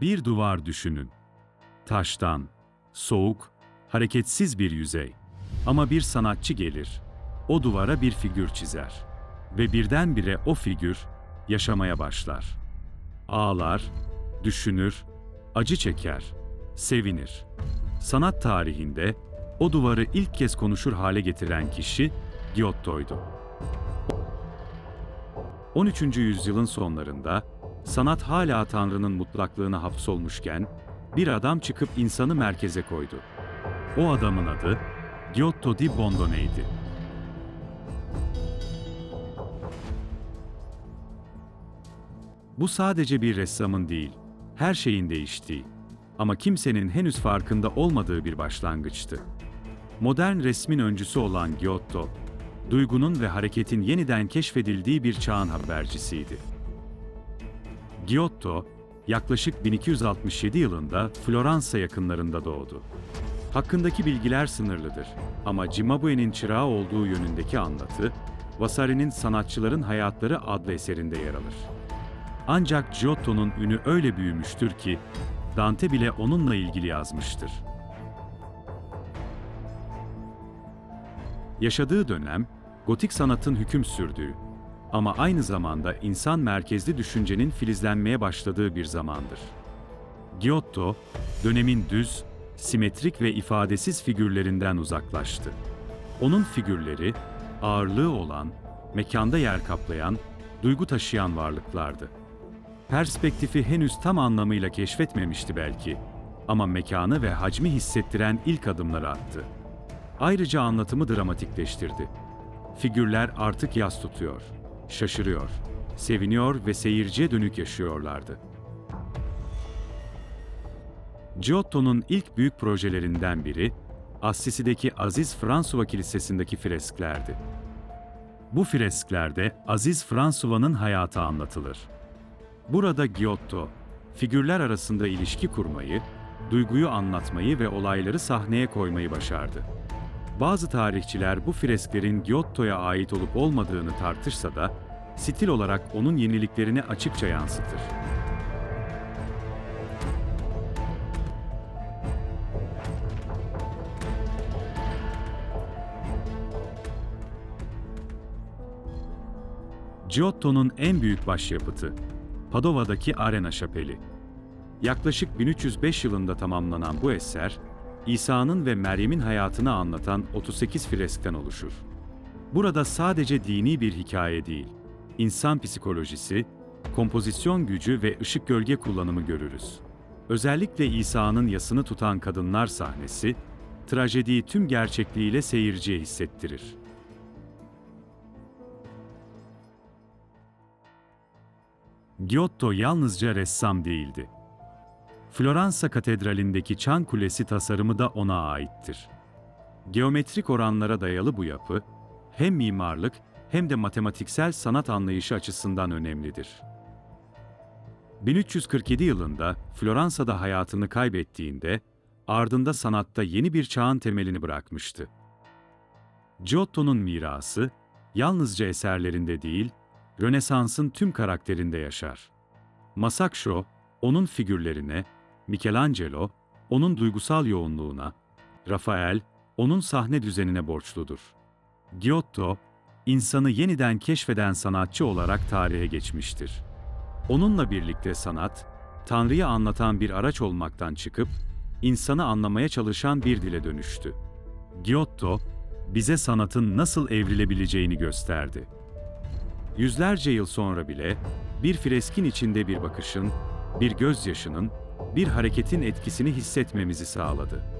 Bir duvar düşünün. Taştan, soğuk, hareketsiz bir yüzey. Ama bir sanatçı gelir, o duvara bir figür çizer. Ve birdenbire o figür yaşamaya başlar. Ağlar, düşünür, acı çeker, sevinir. Sanat tarihinde o duvarı ilk kez konuşur hale getiren kişi Giotto'ydu. 13. yüzyılın sonlarında sanat hala Tanrı'nın mutlaklığına hapsolmuşken bir adam çıkıp insanı merkeze koydu. O adamın adı Giotto di Bondone'ydi. Bu sadece bir ressamın değil, her şeyin değiştiği ama kimsenin henüz farkında olmadığı bir başlangıçtı. Modern resmin öncüsü olan Giotto, duygunun ve hareketin yeniden keşfedildiği bir çağın habercisiydi. Giotto, yaklaşık 1267 yılında Floransa yakınlarında doğdu. Hakkındaki bilgiler sınırlıdır ama Cimabue'nin çırağı olduğu yönündeki anlatı, Vasari'nin Sanatçıların Hayatları adlı eserinde yer alır. Ancak Giotto'nun ünü öyle büyümüştür ki, Dante bile onunla ilgili yazmıştır. Yaşadığı dönem, gotik sanatın hüküm sürdüğü ama aynı zamanda insan merkezli düşüncenin filizlenmeye başladığı bir zamandır. Giotto, dönemin düz, simetrik ve ifadesiz figürlerinden uzaklaştı. Onun figürleri, ağırlığı olan, mekanda yer kaplayan, duygu taşıyan varlıklardı. Perspektifi henüz tam anlamıyla keşfetmemişti belki ama mekanı ve hacmi hissettiren ilk adımları attı. Ayrıca anlatımı dramatikleştirdi. Figürler artık yas tutuyor, şaşırıyor, seviniyor ve seyirciye dönük yaşıyorlardı. Giotto'nun ilk büyük projelerinden biri, Assisi'deki Aziz Fransuva Kilisesi'ndeki fresklerdi. Bu fresklerde Aziz Fransuva'nın hayatı anlatılır. Burada Giotto, figürler arasında ilişki kurmayı, duyguyu anlatmayı ve olayları sahneye koymayı başardı. Bazı tarihçiler bu fresklerin Giotto'ya ait olup olmadığını tartışsa da, stil olarak onun yeniliklerini açıkça yansıtır. Giotto'nun en büyük başyapıtı, Padova'daki Arena Şapeli. Yaklaşık 1305 yılında tamamlanan bu eser, İsa'nın ve Meryem'in hayatını anlatan 38 freskten oluşur. Burada sadece dini bir hikaye değil, insan psikolojisi, kompozisyon gücü ve ışık gölge kullanımı görürüz. Özellikle İsa'nın yasını tutan kadınlar sahnesi, trajediyi tüm gerçekliğiyle seyirciye hissettirir. Giotto yalnızca ressam değildi. Floransa Katedrali'ndeki çan kulesi tasarımı da ona aittir. Geometrik oranlara dayalı bu yapı, hem mimarlık hem de matematiksel sanat anlayışı açısından önemlidir. 1347 yılında Floransa'da hayatını kaybettiğinde, ardında sanatta yeni bir çağın temelini bırakmıştı. Giotto'nun mirası, yalnızca eserlerinde değil, Rönesans'ın tüm karakterinde yaşar. Masaccio, onun figürlerine, Michelangelo, onun duygusal yoğunluğuna, Rafael, onun sahne düzenine borçludur. Giotto, insanı yeniden keşfeden sanatçı olarak tarihe geçmiştir. Onunla birlikte sanat, Tanrı'yı anlatan bir araç olmaktan çıkıp, insanı anlamaya çalışan bir dile dönüştü. Giotto, bize sanatın nasıl evrilebileceğini gösterdi. Yüzlerce yıl sonra bile bir freskin içinde bir bakışın, bir gözyaşının, bir hareketin etkisini hissetmemizi sağladı.